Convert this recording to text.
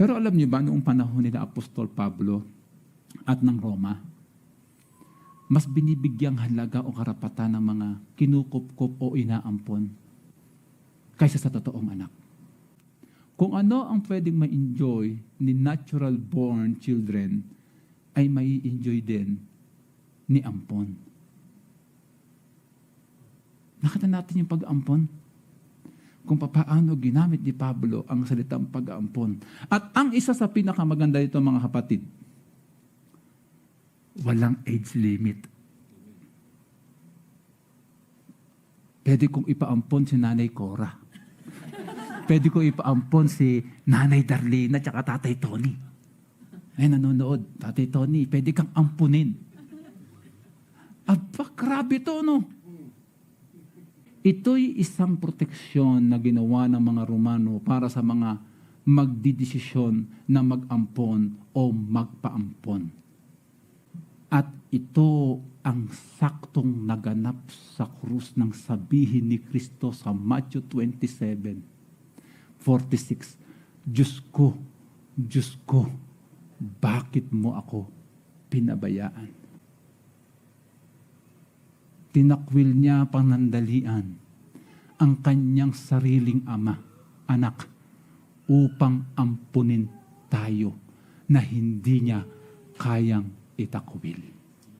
Pero alam niyo ba, noong panahon nila Apostol Pablo at ng Roma, mas binibigyang halaga o karapatan ng mga kinukupkup o inaampon kaysa sa totoong anak. Kung ano ang pwedeng ma-enjoy ni natural born children, ay mai enjoy din ni ampon. Nakita natin yung pag-ampon kung papaano ginamit ni Pablo ang salitang pag-aampon. At ang isa sa pinakamaganda dito mga kapatid, walang age limit. Pwede kong ipaampon si Nanay Cora. Pwede ko ipaampon si Nanay Darlene at saka Tatay Tony. Ay, nanonood. Tatay Tony, pwede kang ampunin. Aba, grabe to, no? Ito'y isang proteksyon na ginawa ng mga Romano para sa mga magdidesisyon na mag-ampon o magpaampon. At ito ang saktong naganap sa krus ng sabihin ni Kristo sa Matthew 27, 46. Diyos ko, Diyos ko, bakit mo ako pinabayaan? Tinakwil niya panandalian ang kanyang sariling ama, anak, upang ampunin tayo na hindi niya kayang itakwil.